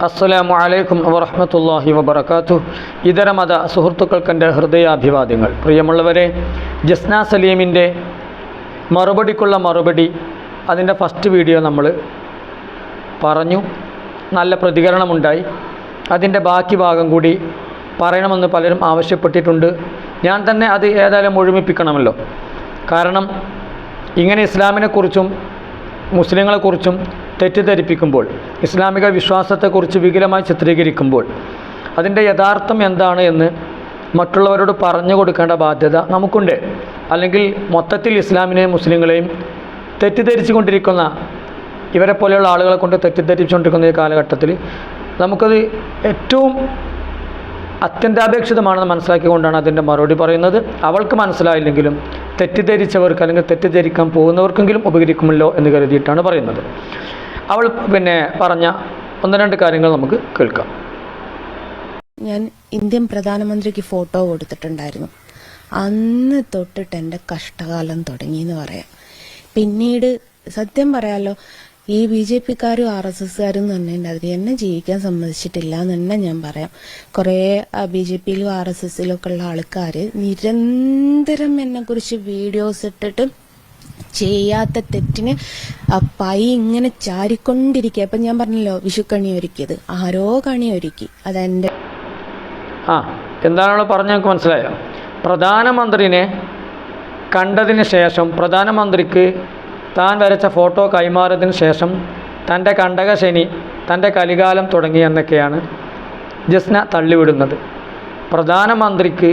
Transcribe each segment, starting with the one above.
അസ്സലാമു അലൈക്കും വറഹമത്തല്ലാഹി വബറകാതുഹു. ഇതര മത സുഹൃത്തുക്കൾക്കെന്റെ ഹൃദയാഭിവാദ്യങ്ങൾ. പ്രിയമുള്ളവരെ ജസ്ന സലീമിന്റെ മറുപടിക്കുള്ള മറുപടി അതിന്റെ ഫസ്റ്റ് വീഡിയോ നമ്മൾ പറഞ്ഞു. നല്ല പ്രതികരണമുണ്ടായി. അതിന്റെ ബാക്കി ഭാഗം കൂടി പറയണമെന്ന് പലരും ആവശ്യപ്പെട്ടിട്ടുണ്ട്. ഞാൻ തന്നെ അത് ഏതായാലും മുഴുമിപ്പിക്കണമല്ലോ കാരണം ഇങ്ങനെ ഇസ്ലാമിനെക്കുറിച്ചും മുസ്ലിങ്ങളെക്കുറിച്ചും തെറ്റിദ്ധരിപ്പിക്കുമ്പോൾ ഇസ്ലാമിക വിശ്വാസത്തെക്കുറിച്ച് വികലമായി ചിത്രീകരിക്കുമ്പോൾ അതിന്റെ യഥാർത്ഥം എന്താണ് എന്ന് മറ്റുള്ളവരോട് പറഞ്ഞു കൊടുക്കേണ്ട ബാധ്യത നമുക്കുണ്ട്. അല്ലെങ്കിൽ മൊത്തത്തിൽ ഇസ്ലാമിനെയും മുസ്ലിങ്ങളെയും തെറ്റിദ്ധരിച്ചു കൊണ്ടിരിക്കുന്ന ഇവരെ പോലെയുള്ള ആളുകളെ കൊണ്ട് തെറ്റിദ്ധരിച്ചുകൊണ്ടിരിക്കുന്ന ഈ കാലഘട്ടത്തിൽ നമുക്കത് ഏറ്റവും അത്യന്താപേക്ഷിതമാണെന്ന് മനസ്സിലാക്കിക്കൊണ്ടാണ് അതിന്റെ മറുപടി പറയുന്നത്. അവൾക്ക് മനസ്സിലായില്ലെങ്കിലും തെറ്റിദ്ധരിച്ചവർക്ക് അല്ലെങ്കിൽ തെറ്റിദ്ധരിക്കാൻ പോകുന്നവർക്കെങ്കിലും ഉപകരിക്കുമല്ലോ എന്ന് കരുതിയിട്ടാണ് പറയുന്നത്. അവൾ പിന്നെ പറഞ്ഞ ഒന്ന് രണ്ട് കാര്യങ്ങൾ നമുക്ക് കേൾക്കാം. ഞാൻ ഇന്ത്യൻ പ്രധാനമന്ത്രിക്ക് ഫോട്ടോ കൊടുത്തിട്ടുണ്ടായിരുന്നു. അന്ന് തൊട്ടിട്ട് എന്റെ കഷ്ടകാലം തുടങ്ങി എന്ന് പറയാം. പിന്നീട് സത്യം പറയാലോ ഈ ബി ജെ പിക്കാരും ആർ എസ് എസ്കാരും തന്നെ അതിൽ എന്നെ ജീവിക്കാൻ സമ്മതിച്ചിട്ടില്ല എന്ന് തന്നെ ഞാൻ പറയാം. കുറേ ബി ജെ പിയിലും ആർ എസ് എസിലും ഒക്കെ ഉള്ള ആൾക്കാർ നിരന്തരം എന്നെക്കുറിച്ച് വീഡിയോസ് ഇട്ടിട്ട് ചെയ്യാത്ത തെറ്റിന് പൈ ഇങ്ങനെ ചാരിക്കൊണ്ടിരിക്കുക. അപ്പം ഞാൻ പറഞ്ഞല്ലോ വിഷുക്കണി ഒരുക്കിയത്. ആരോ കണി ഒരുക്കി. അതെന്റെ ആ എന്താണോ പറഞ്ഞ ഞങ്ങൾക്ക് മനസ്സിലായോ? പ്രധാനമന്ത്രിനെ കണ്ടതിന് ശേഷം പ്രധാനമന്ത്രിക്ക് താൻ വരച്ച ഫോട്ടോ കൈമാറിയതിന് ശേഷം തന്റെ കണ്ടകശനി തന്റെ കലികാലം തുടങ്ങി എന്നൊക്കെയാണ് ജസ്ന തള്ളിവിടുന്നത്. പ്രധാനമന്ത്രിക്ക്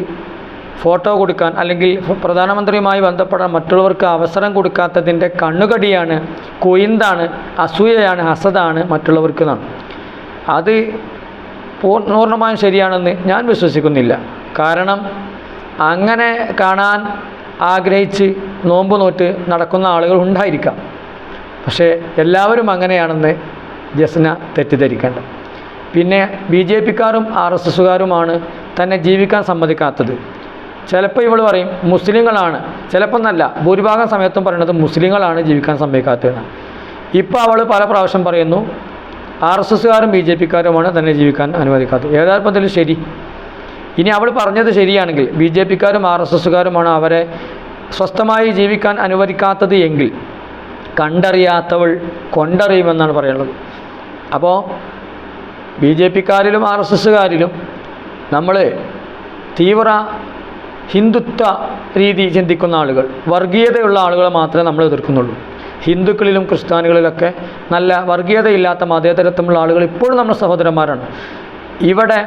ഫോട്ടോ കൊടുക്കാൻ അല്ലെങ്കിൽ പ്രധാനമന്ത്രിയുമായി ബന്ധപ്പെടാൻ മറ്റുള്ളവർക്ക് അവസരം കൊടുക്കാത്തതിന്റെ കണ്ണുകടിയാണ് കുയിന്താണ് അസൂയയാണ് ഹസതാണ് മറ്റുള്ളവർക്ക് നാം അത് പൂർണമായും ശരിയാണെന്ന് ഞാൻ വിശ്വസിക്കുന്നില്ല. കാരണം അങ്ങനെ കാണാൻ ആഗ്രഹിച്ച് നോമ്പ് നോറ്റ് നടക്കുന്ന ആളുകൾ ഉണ്ടായിരിക്കാം. പക്ഷേ എല്ലാവരും അങ്ങനെയാണെന്ന് ജസ്ന തെറ്റിദ്ധരിക്കേണ്ട. പിന്നെ ബി ജെ പിക്കാരും ആർ എസ് എസുകാരുമാണ് തന്നെ ജീവിക്കാൻ സമ്മതിക്കാത്തത്. ചിലപ്പോൾ ഇവൾ പറയും മുസ്ലിങ്ങളാണ്. ചിലപ്പോൾ എന്നല്ല ഭൂരിഭാഗം സമയത്തും പറയുന്നത് മുസ്ലിങ്ങളാണ് ജീവിക്കാൻ സമ്മതിക്കാത്തതെന്ന്. ഇപ്പോൾ അവൾ പല പ്രാവശ്യം പറയുന്നു ആർ എസ് എസ്സുകാരും ബി ജെ പിക്കാരുമാണ് തന്നെ ജീവിക്കാൻ അനുവദിക്കാത്തത്. ഏതായാലും ശരി. ഇനി അവൾ പറഞ്ഞത് ശരിയാണെങ്കിൽ ബി ജെ പിക്കാരും ആർ എസ് എസ്സുകാരുമാണ് അവരെ സ്വസ്ഥമായി ജീവിക്കാൻ അനുവദിക്കാത്തത് എങ്കിൽ കണ്ടറിയാത്തവൾ കൊണ്ടറിയുമെന്നാണ് പറയുന്നത് അപ്പോൾ ബി ജെ പിക്കാരിലും ആർ എസ് എസ്സുകാരിലും നമ്മൾ തീവ്ര ഹിന്ദുത്വ രീതി ചിന്തിക്കുന്ന ആളുകൾ വർഗീയതയുള്ള ആളുകളെ മാത്രമേ നമ്മൾ എതിർക്കുന്നുള്ളൂ. ഹിന്ദുക്കളിലും ക്രിസ്ത്യാനികളിലൊക്കെ നല്ല വർഗീയതയില്ലാത്ത മതേതരത്വമുള്ള ആളുകൾ ഇപ്പോഴും നമ്മുടെ സഹോദരന്മാരാണ്. ഇവിടെ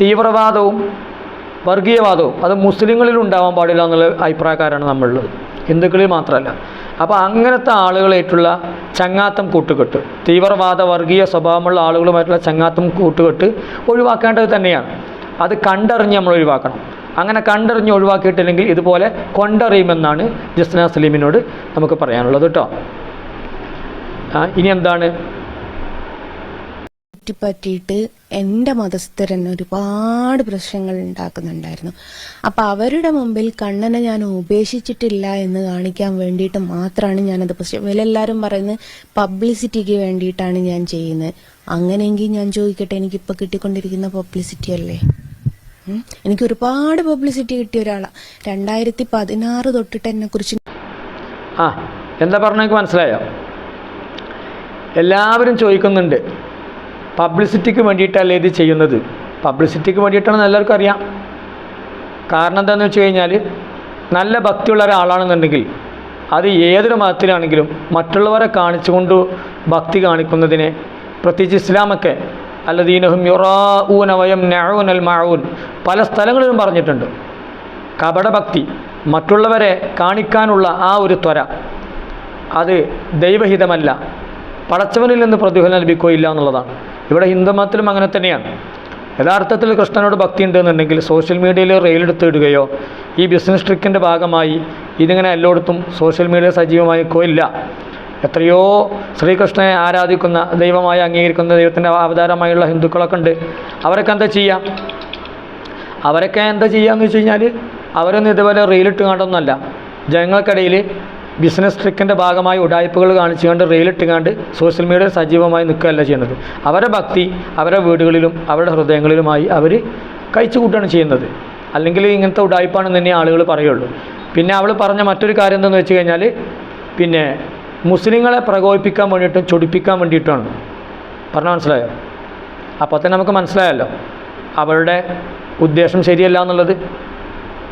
തീവ്രവാദവും വർഗീയവാദവും അത് മുസ്ലിങ്ങളിൽ ഉണ്ടാവാൻ പാടില്ല എന്നുള്ള അഭിപ്രായക്കാരാണ് നമ്മളുള്ളത്. ഹിന്ദുക്കളിൽ മാത്രമല്ല. അപ്പോൾ അങ്ങനത്തെ ആളുകളായിട്ടുള്ള ചങ്ങാത്തം കൂട്ടുകെട്ട് തീവ്രവാദ വർഗീയ സ്വഭാവമുള്ള ആളുകളുമായിട്ടുള്ള ചങ്ങാത്തം കൂട്ടുകെട്ട് ഒഴിവാക്കേണ്ടത് തന്നെയാണ്. അത് കണ്ടറിഞ്ഞ് നമ്മൾ ഒഴിവാക്കണം. അങ്ങനെ കണ്ടറിഞ്ഞ് ഒഴിവാക്കിയിട്ടില്ലെങ്കിൽ ഇതുപോലെ കൊണ്ടറിയുമെന്നാണ് ജസ്ന സലീമിനോട് നമുക്ക് പറയാനുള്ളത് കേട്ടോ. ഇനി എന്താണ്? പറ്റിയിട്ട് എന്റെ മതസ്ഥരൻ ഒരുപാട് പ്രശ്നങ്ങൾ ഉണ്ടാക്കുന്നുണ്ടായിരുന്നു. അപ്പം അവരുടെ മുമ്പിൽ കണ്ണനെ ഞാൻ ഉപേക്ഷിച്ചിട്ടില്ല എന്ന് കാണിക്കാൻ വേണ്ടിയിട്ട് മാത്രമാണ് ഞാനത് പ്രശ്നം ഇവരെല്ലാവരും പറയുന്നത് പബ്ലിസിറ്റിക്ക് വേണ്ടിയിട്ടാണ് ഞാൻ ചെയ്യുന്നത്. അങ്ങനെയെങ്കിൽ ഞാൻ ചോദിക്കട്ടെ എനിക്കിപ്പോൾ കിട്ടിക്കൊണ്ടിരിക്കുന്ന പബ്ലിസിറ്റി അല്ലേ? എനിക്ക് ഒരുപാട് പബ്ലിസിറ്റി കിട്ടിയ ഒരാളാണ് രണ്ടായിരത്തി പതിനാറ് തൊട്ടിട്ട് എന്നെ കുറിച്ച് ആ എന്താ പറഞ്ഞ മനസ്സിലായോ? എല്ലാവരും ചോദിക്കുന്നുണ്ട് പബ്ലിസിറ്റിക്ക് വേണ്ടിയിട്ടല്ലേ ഇത് ചെയ്യുന്നത്? പബ്ലിസിറ്റിക്ക് വേണ്ടിയിട്ടാണെന്ന് എല്ലാവർക്കും അറിയാം. കാരണം എന്താണെന്ന് വെച്ച് കഴിഞ്ഞാൽ നല്ല ഭക്തിയുള്ള ഒരാളാണെന്നുണ്ടെങ്കിൽ അത് ഏതൊരു മതത്തിലാണെങ്കിലും മറ്റുള്ളവരെ കാണിച്ചുകൊണ്ട് ഭക്തി കാണിക്കുന്നതിനെ പ്രത്യേകിച്ച് ഇസ്ലാമൊക്കെ അല്ലദീനഹും യുറാഊന വയം നഊൻ അൽ മഊൻ. പല സ്ഥലങ്ങളിലും പറഞ്ഞിട്ടുണ്ട്. കപടഭക്തി മറ്റുള്ളവരെ കാണിക്കാനുള്ള ആ ഒരു ത്വര. അത് ദൈവഹിതമല്ല. പടച്ചവനിൽ നിന്ന് പ്രതിഫലം ലഭിക്കുകയില്ല എന്നുള്ളതാണ്. ഇവിടെ ഹിന്ദുമതത്തിലും അങ്ങനെ തന്നെയാണ്. യഥാർത്ഥത്തിൽ കൃഷ്ണനോട് ഭക്തി ഉണ്ടെന്നുണ്ടെങ്കിൽ സോഷ്യൽ മീഡിയയിൽ റെയിലെടുത്ത് ഇടുകയോ ഈ ബിസിനസ് ട്രിക്കിന്റെ ഭാഗമായി ഇതിങ്ങനെ എല്ലായിടത്തും സോഷ്യൽ മീഡിയ സജീവമായിക്കോയില്ല എത്രയോ ശ്രീകൃഷ്ണനെ ആരാധിക്കുന്ന ദൈവമായി അംഗീകരിക്കുന്ന ദൈവത്തിന്റെ അവതാരമായുള്ള ഹിന്ദുക്കളൊക്കെ ഉണ്ട്. അവരൊക്കെ എന്താ ചെയ്യുക അവരൊക്കെ എന്താ ചെയ്യുകയെന്ന് വെച്ച് കഴിഞ്ഞാൽ അവരൊന്നും ഇതുപോലെ റീലിട്ട് കണ്ടൊന്നുമല്ല. ജനങ്ങൾക്കിടയിൽ ബിസിനസ് ട്രിക്കിന്റെ ഭാഗമായി ഉടായ്പകൾ കാണിച്ചുകൊണ്ട് റെയിലിട്ടുകൊണ്ട് സോഷ്യൽ മീഡിയയിൽ സജീവമായി നിൽക്കുകയല്ല ചെയ്യുന്നത്. അവരുടെ ഭക്തി അവരുടെ വീടുകളിലും അവരുടെ ഹൃദയങ്ങളിലുമായി അവർ കഴിച്ചു കൂട്ടുകയാണ് ചെയ്യുന്നത്. അല്ലെങ്കിൽ ഇങ്ങനത്തെ ഉടായ്പാണെന്ന് തന്നെ ആളുകൾ പറയുള്ളൂ. പിന്നെ അവൾ പറഞ്ഞ മറ്റൊരു കാര്യം എന്താണെന്ന് വെച്ച് കഴിഞ്ഞാൽ പിന്നെ മുസ്ലിങ്ങളെ പ്രകോപിപ്പിക്കാൻ വേണ്ടിയിട്ടും ചൊടിപ്പിക്കാൻ വേണ്ടിയിട്ടുമാണ്. പറഞ്ഞാൽ മനസ്സിലായോ? അപ്പോൾ തന്നെ നമുക്ക് മനസ്സിലായല്ലോ. അവരുടെ ഉദ്ദേശം ശരിയല്ല എന്നുള്ളത്.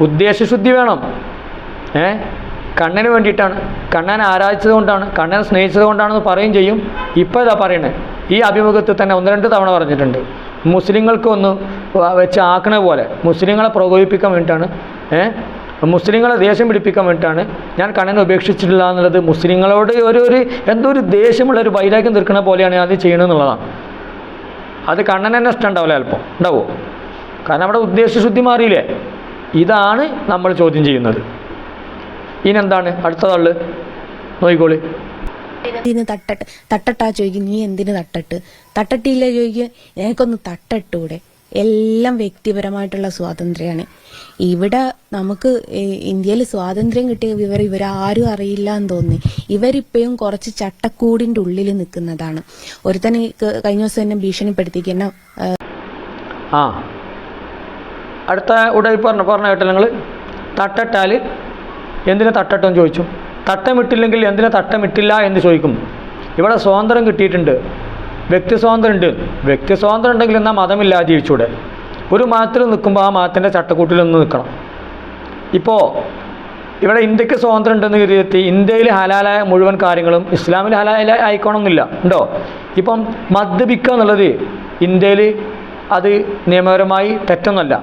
ഉദ്ദേശശുദ്ധി വേണം. ഏ? കണ്ണന് വേണ്ടിയിട്ടാണ്. കണ്ണനെ ആരാധിച്ചത് കൊണ്ടാണ് കണ്ണനെ സ്നേഹിച്ചത് കൊണ്ടാണെന്ന് പറയും ചെയ്യും. ഇപ്പോൾ ഇതാ പറയണേ. ഈ അഭിമുഖത്തിൽ തന്നെ ഒന്ന് രണ്ട് തവണ പറഞ്ഞിട്ടുണ്ട്. മുസ്ലിങ്ങൾക്കൊന്ന് വെച്ച് ആക്കണ പോലെ മുസ്ലിങ്ങളെ പ്രകോപിപ്പിക്കാൻ വേണ്ടിയിട്ടാണ്. ഏ? മുസ്ലിങ്ങളെ ദേഷ്യം പിടിപ്പിക്കാൻ വേണ്ടിയിട്ടാണ് ഞാൻ കണ്ണനെ ഉപേക്ഷിച്ചിട്ടില്ല എന്നുള്ളത്. മുസ്ലിങ്ങളോട് ഒരു ഒരു എന്തോ ഒരു ദേഷ്യമുള്ള ഒരു വൈരാഗ്യം തീർക്കുന്ന പോലെയാണ് അത് ചെയ്യണമെന്നുള്ളതാണ് അത് കണ്ണൻ തന്നെ ഇഷ്ടം ഉണ്ടാവില്ല ചിലപ്പോൾ. ഉണ്ടാവുമോ കാരണം അവിടെ ഉദ്ദേശശുദ്ധി മാറിയില്ലേ? ഇതാണ് നമ്മൾ ചോദ്യം ചെയ്യുന്നത്. ഇനെന്താണ് അടുത്ത അടുത്തതാൾ നോയിക്കോളി എന്തിന് തട്ടട്ട്? തട്ടട്ടാ ചോദിക്കും. നീ എന്തിന് തട്ടട്ട്? തട്ടട്ടില്ല ചോദിക്കുക? എനിക്കൊന്ന് തട്ടട്ടൂടെ. എല്ലാം വ്യക്തിപരമായിട്ടുള്ള സ്വാതന്ത്ര്യമാണ്. ഇവിടെ നമുക്ക് ഇന്ത്യയിൽ സ്വാതന്ത്ര്യം കിട്ടിയ വിവരം ഇവരാരും അറിയില്ല എന്ന് തോന്നി. ഇവരിപ്പോഴും കുറച്ച് ചട്ടക്കൂടിന്റെ ഉള്ളിൽ നിൽക്കുന്നതാണ്. ഒരു തന്നെ കഴിഞ്ഞ ദിവസം തന്നെ ഭീഷണിപ്പെടുത്തിക്കുന്ന ആ, അടുത്ത ഉടയി പറഞ്ഞ പറഞ്ഞ കേട്ടോ നിങ്ങൾ തട്ടട്ടാൽ എന്തിനു തട്ടട്ടെന്ന് ചോദിച്ചു? തട്ടമിട്ടില്ലെങ്കിൽ എന്തിനു തട്ടമിട്ടില്ല എന്ന് ചോദിക്കും. ഇവിടെ സ്വാതന്ത്ര്യം കിട്ടിയിട്ടുണ്ട്. വ്യക്തി സ്വാതന്ത്ര്യം ഉണ്ട് വ്യക്തി സ്വാതന്ത്ര്യം ഉണ്ടെങ്കിൽ എന്നാൽ മതമില്ലാതെ ജീവിച്ചൂടെ. ഒരു മതത്തിൽ നിൽക്കുമ്പോൾ ആ മതത്തിന്റെ ചട്ടക്കൂട്ടിൽ ഒന്ന് നിൽക്കണം. ഇപ്പോൾ ഇവിടെ ഇന്ത്യയ്ക്ക് സ്വാതന്ത്ര്യം ഉണ്ടെന്ന് കരുതി ഇന്ത്യയിൽ ഹലാലായ മുഴുവൻ കാര്യങ്ങളും ഇസ്ലാമിൽ ഹലാല ആയിക്കോണമെന്നില്ല ഉണ്ടോ? ഇപ്പം മദ്യപിക്കുക എന്നുള്ളത് ഇന്ത്യയിൽ അത് നിയമപരമായി തെറ്റൊന്നുമല്ല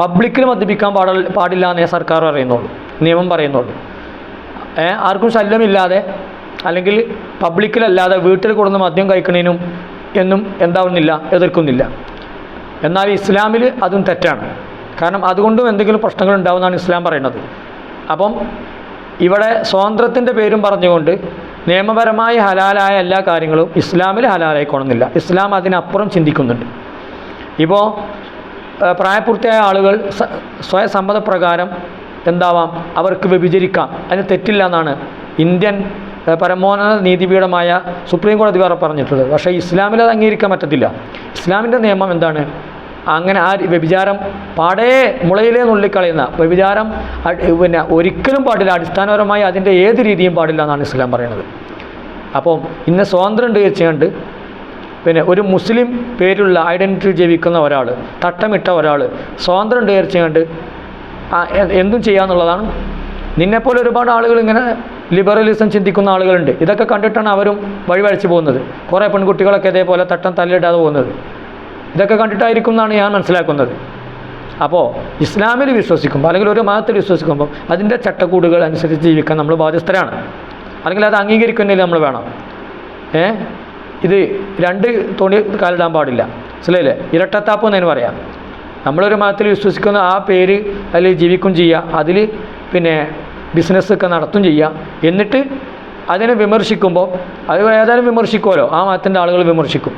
പബ്ലിക്കിൽ മദ്യപിക്കാൻ പാട പാടില്ല എന്നേ സർക്കാർ പറയുന്നുള്ളൂ. നിയമം പറയുന്നുള്ളൂ. ആർക്കും ശല്യമില്ലാതെ അല്ലെങ്കിൽ പബ്ലിക്കിലല്ലാതെ വീട്ടിൽ കൊടുന്ന് മദ്യം കഴിക്കണേനും എന്നും എന്താവുന്നില്ല എതിർക്കുന്നില്ല. എന്നാൽ ഇസ്ലാമിൽ അതും തെറ്റാണ്. കാരണം അതുകൊണ്ടും എന്തെങ്കിലും പ്രശ്നങ്ങൾ ഉണ്ടാവുമെന്നാണ് ഇസ്ലാം പറയുന്നത്. അപ്പം ഇവിടെ സ്വാതന്ത്ര്യത്തിന്റെ പേരും പറഞ്ഞുകൊണ്ട് നിയമപരമായി ഹലാലായ എല്ലാ കാര്യങ്ങളും ഇസ്ലാമിൽ ഹലാലായിക്കോണമെന്നില്ല ഇസ്ലാം അതിനപ്പുറം ചിന്തിക്കുന്നുണ്ട്. ഇപ്പോൾ പ്രായപൂർത്തിയായ ആളുകൾ സ്വയസമ്മതപ്രകാരം സ്വയം സമ്മതപ്രകാരം എന്താവാം? അവർക്ക് വ്യഭിചരിക്കാം. അതിന് തെറ്റില്ല എന്നാണ് ഇന്ത്യൻ പരമോന്നത നീതിപീഠമായ സുപ്രീം കോടതി വേറെ പറഞ്ഞിട്ടുള്ളത്. പക്ഷേ ഇസ്ലാമിൽ അത് അംഗീകരിക്കാൻ പറ്റത്തില്ല. ഇസ്ലാമിന്റെ നിയമം എന്താണ്? അങ്ങനെ ആ വ്യഭിചാരം പാടേ മുളയിലേ നുള്ളിക്കളയുന്ന വ്യഭിചാരം പിന്നെ ഒരിക്കലും പാടില്ല. അടിസ്ഥാനപരമായി അതിന്റെ ഏത് രീതിയും പാടില്ല എന്നാണ് ഇസ്ലാം പറയുന്നത്. അപ്പോൾ ഇന്ന് സ്വാതന്ത്ര്യം വെച്ചുകൊണ്ട് പിന്നെ ഒരു മുസ്ലിം പേരുള്ള ഐഡന്റിറ്റി ജീവിക്കുന്ന ഒരാൾ തട്ടമിട്ട ഒരാൾ സ്വാതന്ത്ര്യം എ- എന്തും ചെയ്യാന്നുള്ളതാണ്. നിന്നെപ്പോലെ ഒരുപാട് ആളുകൾ ഇങ്ങനെ ലിബറലിസം ചിന്തിക്കുന്ന ആളുകളുണ്ട്. ഇതൊക്കെ കണ്ടിട്ടാണ് അവരും വഴിവഴിച്ചു പോകുന്നത്. കുറേ പെൺകുട്ടികളൊക്കെ ഇതേപോലെ തട്ടം തല്ലിടാതെ പോകുന്നത്. ഇതൊക്കെ കണ്ടിട്ടായിരിക്കും എന്നാണ് ഞാൻ മനസ്സിലാക്കുന്നത്. അപ്പോൾ ഇസ്ലാമിൽ വിശ്വസിക്കുമ്പോൾ അല്ലെങ്കിൽ ഒരു മതത്തിൽ വിശ്വസിക്കുമ്പോൾ അതിന്റെ ചട്ടക്കൂടുകൾ അനുസരിച്ച് ജീവിക്കാൻ നമ്മൾ ബാധ്യസ്ഥരാണ്. അല്ലെങ്കിൽ അത് അംഗീകരിക്കുന്നതിൽ നമ്മൾ വേണം. ഏ? ഇത് രണ്ട് തുണി കാലിടാൻ പാടില്ല. മനസ്സിലായില്ലേ? ഇരട്ടത്താപ്പ് എന്നതിന് പറയാം. നമ്മളൊരു മതത്തിൽ വിശ്വസിക്കുന്ന ആ പേര് അതിൽ ജീവിക്കും ചെയ്യുക. അതിൽ പിന്നെ ബിസിനസ്സൊക്കെ നടത്തും ചെയ്യാം. എന്നിട്ട് അതിനെ വിമർശിക്കുമ്പോൾ അത് ഏതായാലും വിമർശിക്കുമല്ലോ ആ മതത്തിന്റെ ആളുകൾ വിമർശിക്കും.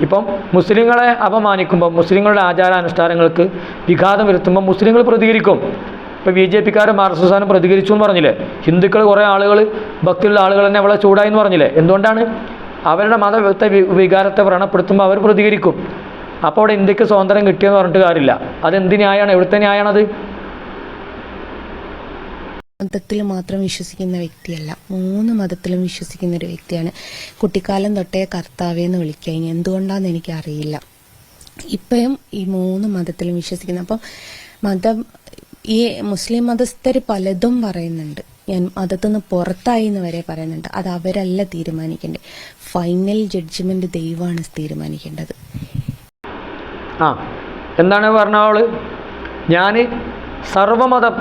ഇപ്പം മുസ്ലിങ്ങളെ അപമാനിക്കുമ്പോൾ മുസ്ലിങ്ങളുടെ ആചാരാനുഷ്ഠാനങ്ങൾക്ക് വിഘാതം വരുത്തുമ്പോൾ മുസ്ലിങ്ങൾ പ്രതികരിക്കും. ഇപ്പോൾ ബി ജെ പിക്കാരും ആർ എസ് എസ്സാരും പ്രതികരിച്ചു എന്ന് പറഞ്ഞില്ലേ? ഹിന്ദുക്കൾ കുറേ ആളുകൾ ഭക്തിയുള്ള ആളുകൾ തന്നെ അവളെ ചൂടായി എന്ന് പറഞ്ഞില്ലേ? എന്തുകൊണ്ടാണ്? അവരുടെ മതത്തെ വികാരത്തെ വ്രണപ്പെടുത്തുമ്പോൾ അവർ പ്രതികരിക്കും. അപ്പോൾ അവിടെ ഇന്ത്യയ്ക്ക് സ്വാതന്ത്ര്യം കിട്ടിയെന്ന് പറഞ്ഞിട്ട് കാര്യമില്ല. അതെന്ത് ന്യായമാണ് എവിടുത്തെ ന്യായമാണത് മതത്തിൽ മാത്രം വിശ്വസിക്കുന്ന വ്യക്തിയല്ല. മൂന്ന് മതത്തിലും വിശ്വസിക്കുന്ന ഒരു വ്യക്തിയാണ്. കുട്ടിക്കാലം തൊട്ടേ കർത്താവേ എന്ന് വിളിക്കുക. ഇനി എന്തുകൊണ്ടാന്ന് എനിക്കറിയില്ല. ഇപ്പോഴും ഈ മൂന്ന് മതത്തിലും വിശ്വസിക്കുന്നു അപ്പം മതം ഈ മുസ്ലിം മതസ്ഥർ പലതും പറയുന്നുണ്ട്. ഞാൻ മതത്തിൽ നിന്ന് പുറത്തായി എന്ന് വരെ പറയുന്നുണ്ട്. അത് അവരല്ല തീരുമാനിക്കേണ്ടത്. ഫൈനൽ ജഡ്ജ്മെന്റ് ദൈവമാണ് തീരുമാനിക്കേണ്ടത്. ആ എന്താണ് പറഞ്ഞ ഞാൻ സർവമതം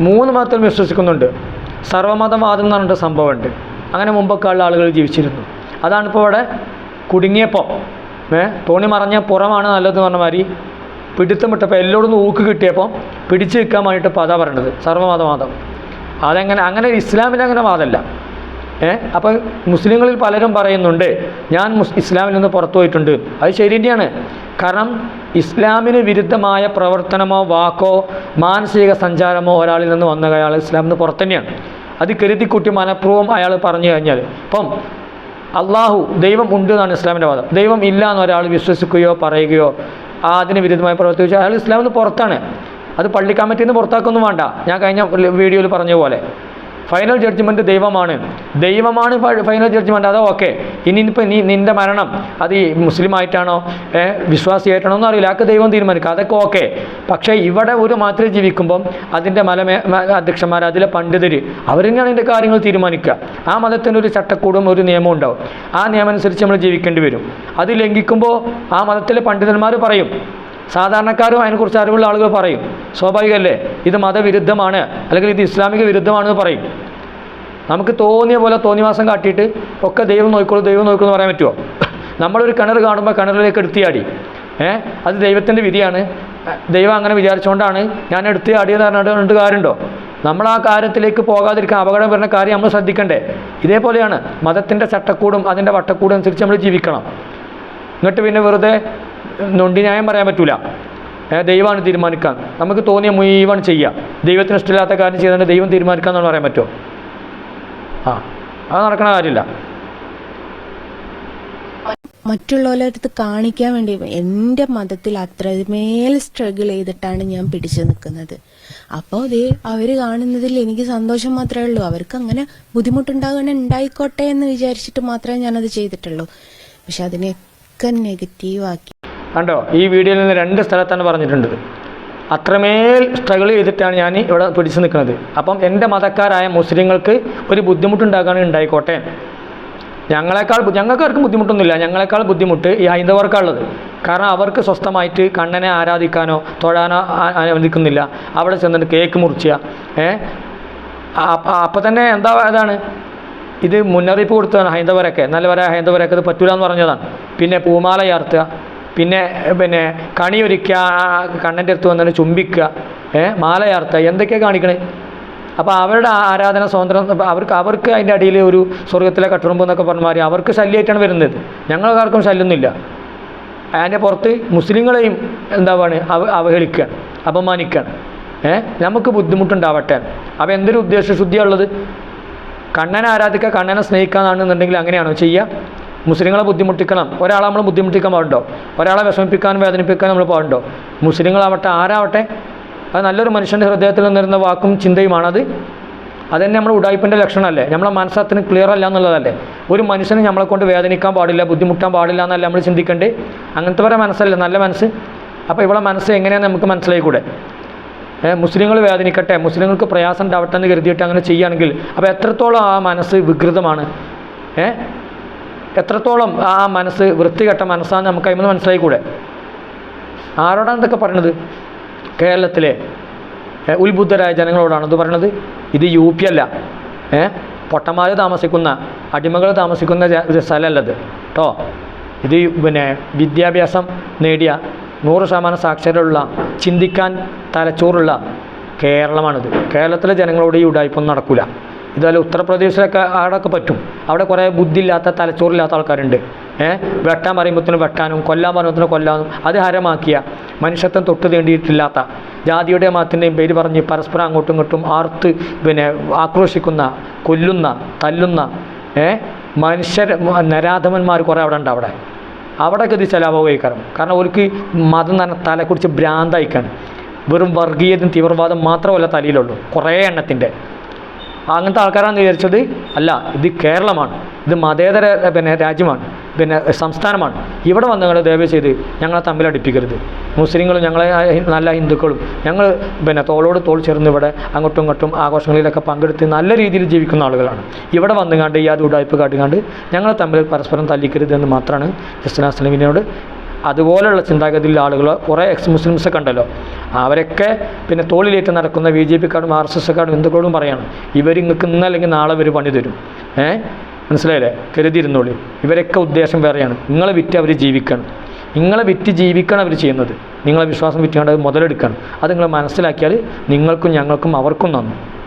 മൂന്ന് മതത്തിലും വിശ്വസിക്കുന്നുണ്ട്. സർവമതവാദം എന്ന് പറഞ്ഞിട്ട് സംഭവമുണ്ട്. അങ്ങനെ മുമ്പൊക്കെ ഉള്ള ആളുകൾ ജീവിച്ചിരുന്നു. അതാണിപ്പോൾ ഇവിടെ കുടുങ്ങിയപ്പോൾ ഏ തോണി മറഞ്ഞ പുറമാണ് നല്ലതെന്ന് പറഞ്ഞ മാതിരി പിടുത്തം വിട്ടപ്പോൾ എല്ലോടും ഊക്ക് കിട്ടിയപ്പോൾ പിടിച്ചു നിൽക്കാൻ വേണ്ടിയിട്ട് പതാ പറയണത്. സർവമതവാദം അതെങ്ങനെ അങ്ങനെ ഇസ്ലാമിൽ അങ്ങനെ വാദമല്ല. ഏ? അപ്പം മുസ്ലിങ്ങളിൽ പലരും പറയുന്നുണ്ട് ഞാൻ ഇസ്ലാമിൽ നിന്ന് പുറത്തു പോയിട്ടുണ്ട്. അത് ശരി തന്നെയാണ്. കാരണം ഇസ്ലാമിന് വിരുദ്ധമായ പ്രവർത്തനമോ വാക്കോ മാനസിക സഞ്ചാരമോ ഒരാളിൽ നിന്ന് വന്ന അയാൾ നിന്ന് പുറത്തു തന്നെയാണ്. അത് കരുതിക്കുട്ടി മനഃപൂർവം അയാൾ പറഞ്ഞു കഴിഞ്ഞാൽ ഇപ്പം അള്ളാഹു ദൈവം ഉണ്ട് എന്നാണ് ഇസ്ലാമിന്റെ വാദം. ദൈവം ഇല്ല എന്ന് ഒരാൾ വിശ്വസിക്കുകയോ പറയുകയോ അതിന് വിരുദ്ധമായി പ്രവർത്തിച്ചു അയാൾ ഇസ്ലാമിൽ നിന്ന് പുറത്താണ്. അത് പള്ളി പുറത്താക്കൊന്നും വേണ്ട. ഞാൻ കഴിഞ്ഞ വീഡിയോയിൽ പറഞ്ഞ പോലെ ഫൈനൽ ജഡ്ജ്മെന്റ് ദൈവമാണ്. ദൈവമാണ് ഫൈനൽ ജഡ്ജ്മെന്റ് അതോ ഓക്കെ ഇനി ഇനിയിപ്പോൾ നീ നിന്റെ മരണം അത് ഈ മുസ്ലിം ആയിട്ടാണോ വിശ്വാസി വിശ്വാസിയായിട്ടാണോ ഒന്നും അറിയില്ല. അതൊക്കെ ദൈവം തീരുമാനിക്കുക അതൊക്കെ ഓക്കെ പക്ഷേ ഇവിടെ ഒരു മാത്രം ജീവിക്കുമ്പം അതിന്റെ മലമേ അധ്യക്ഷന്മാർ അതിലെ പണ്ഡിതർ അവർ തന്നെയാണ് ഇതിന്റെ കാര്യങ്ങൾ തീരുമാനിക്കുക? ആ മതത്തിന് ഒരു ചട്ടക്കൂടും ഒരു നിയമവും ഉണ്ടാവും. ആ നിയമം അനുസരിച്ച് നമ്മൾ ജീവിക്കേണ്ടി വരും. അത് ലംഘിക്കുമ്പോൾ ആ മതത്തിലെ പണ്ഡിതന്മാർ പറയും സാധാരണക്കാരും അതിനെക്കുറിച്ച് അറിവുള്ള ആളുകൾ പറയും. സ്വാഭാവികമല്ലേ? ഇത് മതവിരുദ്ധമാണ്. അല്ലെങ്കിൽ ഇത് ഇസ്ലാമിക വിരുദ്ധമാണെന്ന് പറയും. നമുക്ക് തോന്നിയ പോലെ തോന്നിവാസം കാട്ടിയിട്ട് ഒക്കെ ദൈവം നോക്കിക്കോളൂ ദൈവം നോക്കൂ എന്ന് പറയാൻ പറ്റുമോ നമ്മളൊരു കിണർ കാണുമ്പോൾ കിണറിലേക്ക് എടുത്തിയാടി ഏ? അത് ദൈവത്തിന്റെ വിധിയാണ്. ദൈവം അങ്ങനെ വിചാരിച്ചുകൊണ്ടാണ് ഞാൻ എടുത്ത് ആടിയെന്ന് പറഞ്ഞിട്ട് കാര്യമുണ്ടോ? നമ്മൾ ആ കാര്യത്തിലേക്ക് പോകാതിരിക്കാൻ അപകടം വരുന്ന കാര്യം നമ്മൾ ശ്രദ്ധിക്കണ്ടേ? ഇതേപോലെയാണ് മതത്തിന്റെ ചട്ടക്കൂടും അതിന്റെ വട്ടക്കൂടും അനുസരിച്ച് നമ്മൾ ജീവിക്കണം. എന്നിട്ട് പിന്നെ വെറുതെ നൊണ്ടി ന്യായം പറയാൻ പറ്റൂല. ദൈവമാണ് തീരുമാനിക്കാൻ. നമുക്ക് തോന്നിയ മുഴുവൻ ചെയ്യുക ദൈവത്തിന് ഇഷ്ടമില്ലാത്ത കാര്യം ചെയ്തുകൊണ്ട് ദൈവം തീരുമാനിക്കാമെന്ന് പറയാൻ പറ്റുമോ? ആ അത് നടക്കണ കാര്യമില്ല. മറ്റുള്ളവരടുത്ത് കാണിക്കാൻ വേണ്ടി എന്റെ മതത്തിൽ അത്രമേൽ സ്ട്രഗിൾ ചെയ്തിട്ടാണ് ഞാൻ പിടിച്ചു നിൽക്കുന്നത്. അപ്പോൾ ദേ അവർ കാണുന്നതിൽ എനിക്ക് സന്തോഷം മാത്രമേ ഉള്ളൂ. അവർക്ക് അങ്ങനെ ബുദ്ധിമുട്ടുണ്ടാകണ ഉണ്ടായിക്കോട്ടെ എന്ന് വിചാരിച്ചിട്ട് മാത്രമേ ഞാനത് ചെയ്തിട്ടുള്ളൂ. പക്ഷെ അതിനെയൊക്കെ നെഗറ്റീവാക്കി കണ്ടോ? ഈ വീഡിയോയിൽ നിന്ന് രണ്ട് സ്ഥലത്താണ് പറഞ്ഞിട്ടുണ്ട് അത്രമേൽ സ്ട്രഗിൾ ചെയ്തിട്ടാണ് ഞാൻ ഇവിടെ പിടിച്ചു നിൽക്കുന്നത്. അപ്പം എന്റെ മതക്കാരായ മുസ്ലിങ്ങൾക്ക് ഒരു ബുദ്ധിമുട്ടുണ്ടാകാനും ഉണ്ടായിക്കോട്ടെ. ഞങ്ങളെക്കാൾ ഞങ്ങൾക്കാർക്കും ബുദ്ധിമുട്ടൊന്നുമില്ല. ഞങ്ങളെക്കാൾ ബുദ്ധിമുട്ട് ഈ ഹൈന്ദവർക്കുള്ളത് കാരണം അവർക്ക് സ്വസ്ഥമായിട്ട് കണ്ണനെ ആരാധിക്കാനോ തൊഴാനോ അനുവദിക്കുന്നില്ല. അവിടെ ചെന്നിട്ട് കേക്ക് മുറിച്ചുക. ഏ? അപ്പം തന്നെ എന്താ ഇതാണ്? ഇത് മുന്നറിയിപ്പ് കൊടുത്തതാണ് ഹൈന്ദവരൊക്കെ. നല്ലവരായ ഹൈന്ദവരൊക്കെ ഇത് പറ്റൂല എന്ന് പറഞ്ഞതാണ്. പിന്നെ പൂമാല ചാർത്തുക. പിന്നെ പിന്നെ കണിയൊരുക്കുക കണ്ണന്റെ അടുത്ത് വന്നിട്ട് ചുംബിക്കുക ഏ മാലയാർത്തുക എന്തൊക്കെയാണ് കാണിക്കണേ? അപ്പോൾ അവരുടെ ആരാധന സ്വാതന്ത്ര്യം അവർക്ക് അവർക്ക് അതിന്റെ അടിയിൽ ഒരു സ്വർഗത്തിലെ കട്ടുറുമ്പ് എന്നൊക്കെ പറഞ്ഞാൽ അവർക്ക് ശല്യമായിട്ടാണ് വരുന്നത്. ഞങ്ങൾക്കാർക്കും ശല്യമൊന്നുമില്ല അതിന്റെ പുറത്ത് മുസ്ലിങ്ങളെയും എന്താണ് അവ അവഹേളിക്കുകയാണ് അപമാനിക്കുകയാണ് ഏ നമുക്ക് ബുദ്ധിമുട്ടുണ്ടാവട്ടെ. അപ്പോൾ എന്തൊരു ഉദ്ദേശശുദ്ധിയുള്ളത് കണ്ണനെ ആരാധിക്കുക കണ്ണനെ സ്നേഹിക്കുക എന്നാണെന്നുണ്ടെങ്കിൽ അങ്ങനെയാണോ ചെയ്യുക? മുസ്ലിങ്ങളെ ബുദ്ധിമുട്ടിക്കണം. ഒരാളെ നമ്മൾ ബുദ്ധിമുട്ടിക്കാൻ പാടുണ്ടോ? ഒരാളെ വിഷമിപ്പിക്കാൻ വേദനിപ്പിക്കാൻ നമ്മൾ പാടുണ്ടോ? മുസ്ലിങ്ങളാവട്ടെ ആരാവട്ടെ അത് നല്ലൊരു മനുഷ്യന്റെ ഹൃദയത്തിൽ നിന്നിരുന്ന വാക്കും ചിന്തയുമാണത് അത്. തന്നെ നമ്മൾ ഉടായ്പിന്റെ ലക്ഷണമല്ലേ? നമ്മളെ മനസ്സത്തിന് ക്ലിയർ അല്ല എന്നുള്ളതല്ലേ? ഒരു മനുഷ്യനെ നമ്മളെ കൊണ്ട് വേദനിക്കാൻ പാടില്ല ബുദ്ധിമുട്ടാൻ പാടില്ല എന്നല്ല നമ്മൾ ചിന്തിക്കേണ്ടേ അങ്ങനത്തെ വരെ മനസ്സല്ല നല്ല മനസ്സ്. അപ്പോൾ ഇവിടെ മനസ്സ് എങ്ങനെയാണെന്ന് നമുക്ക് മനസ്സിലായി മനസ്സിലായിക്കൂടെ മുസ്ലിങ്ങൾ വേദനിക്കട്ടെ മുസ്ലിങ്ങൾക്ക് പ്രയാസം ഉണ്ടാവട്ടെ എന്ന് കരുതിയിട്ട് അങ്ങനെ ചെയ്യുകയാണെങ്കിൽ അപ്പോൾ എത്രത്തോളം ആ മനസ്സ് വികൃതമാണ്? ഏ എത്രത്തോളം ആ മനസ്സ് വൃത്തികെട്ട മനസ്സാന്ന് നമുക്ക് അതിൽ മനസ്സിലായിക്കൂടെ? ആരോടാണ് ഇതൊക്കെ പറയണത്? കേരളത്തിലെ ഉത്ബുദ്ധരായ ജനങ്ങളോടാണ് ഇത് പറയണത്. ഇത് യു പി അല്ല. ഏ പൊട്ടന്മാർ താമസിക്കുന്ന അടിമകൾ താമസിക്കുന്ന സ്ഥലമല്ലത് കേട്ടോ ഇത്. പിന്നെ വിദ്യാഭ്യാസം നേടിയ നൂറ് ശതമാനം സാക്ഷരമുള്ള ചിന്തിക്കാൻ തലച്ചോറുള്ള കേരളമാണിത്. കേരളത്തിലെ ജനങ്ങളോട് ഈ ഉടായ്പൊന്നും നടക്കില്ല ഇതുപോലെ ഉത്തർപ്രദേശിലൊക്കെ ആടൊക്കെ പറ്റും. അവിടെ കുറേ ബുദ്ധിയില്ലാത്ത തലച്ചോറില്ലാത്ത ആൾക്കാരുണ്ട്. ഏഹ് വെട്ടാൻ പറയുമ്പോഴത്തേനും വെട്ടാനും കൊല്ലാൻ പറയുമ്പോഴത്തേനും കൊല്ലാനും അത് ഹരമാക്കിയ മനുഷ്യത്വം തൊട്ട് തേണ്ടിയിട്ടില്ലാത്ത ജാതിയുടെ മതത്തിന്റെയും പേര് പറഞ്ഞ് പരസ്പരം അങ്ങോട്ടും ഇങ്ങോട്ടും ആർത്ത് പിന്നെ ആക്രോശിക്കുന്ന കൊല്ലുന്ന തല്ലുന്ന ഏഹ് മനുഷ്യർ നരാധമന്മാർ കുറേ അവിടെ ഉണ്ട് അവിടെ. അവിടെയൊക്കെ ഇത് ചിലവുകയിക്കാരം കാരണം അവർക്ക് മതം തന്നെ തലക്കുറിച്ച് ഭ്രാന്തായിക്കാണ്. വെറും വർഗീയതും തീവ്രവാദം മാത്രമല്ല തലയിലുള്ളൂ. കുറേ എണ്ണത്തിന്റെ. അങ്ങനത്തെ ആൾക്കാരാണ് വിചാരിച്ചത്? അല്ല ഇത് കേരളമാണ്. ഇത് മതേതര പിന്നെ രാജ്യമാണ്. പിന്നെ സംസ്ഥാനമാണ്. ഇവിടെ വന്ന് ഞങ്ങൾ ദയവ് ചെയ്ത് ഞങ്ങളെ തമ്മിൽ അടുപ്പിക്കരുത്. മുസ്ലിങ്ങളും ഞങ്ങളെ നല്ല ഹിന്ദുക്കളും ഞങ്ങൾ പിന്നെ തോളോട് തോൾ ചേർന്ന് ഇവിടെ അങ്ങോട്ടും ഇങ്ങോട്ടും ആഘോഷങ്ങളിലൊക്കെ പങ്കെടുത്ത് നല്ല രീതിയിൽ ജീവിക്കുന്ന ആളുകളാണ്. ഇവിടെ വന്നുകാണ്ട് ഈ അത് ഉടായ്പ് കാട്ടുകാണ്ട് ഞങ്ങളെ തമ്മിൽ പരസ്പരം തല്ലിക്കരുത് എന്ന് മാത്രമാണ് സ്ലമിനോട് അതുപോലെയുള്ള ചിന്താഗതിയിലുള്ള ആളുകൾ കുറേ എക്സ് മുസ്ലിംസ് ഒക്കെ ഉണ്ടല്ലോ. അവരൊക്കെ പിന്നെ തോളിലേറ്റ് നടക്കുന്ന ബി ജെ പിക്കാരും ആർ എസ് എസ്സുകാരും എന്തുകൊണ്ടും പറയാണ്. ഇവർ നിങ്ങൾക്ക് ഇന്ന് അല്ലെങ്കിൽ നാളെ ഇവർ പണി തരും. ഏ? മനസ്സിലായില്ലേ? കരുതിയിരുന്നോളി. ഇവരൊക്കെ ഉദ്ദേശം വേറെയാണ്. നിങ്ങളെ വിറ്റ് അവർ ജീവിക്കണം. നിങ്ങളെ വിറ്റ് ജീവിക്കണം അവർ ചെയ്യുന്നത്. നിങ്ങളെ വിശ്വാസം വിറ്റുകൊണ്ട് മുതലെടുക്കണം. അത് നിങ്ങൾ മനസ്സിലാക്കിയാൽ നിങ്ങൾക്കും ഞങ്ങൾക്കും അവർക്കും നന്നു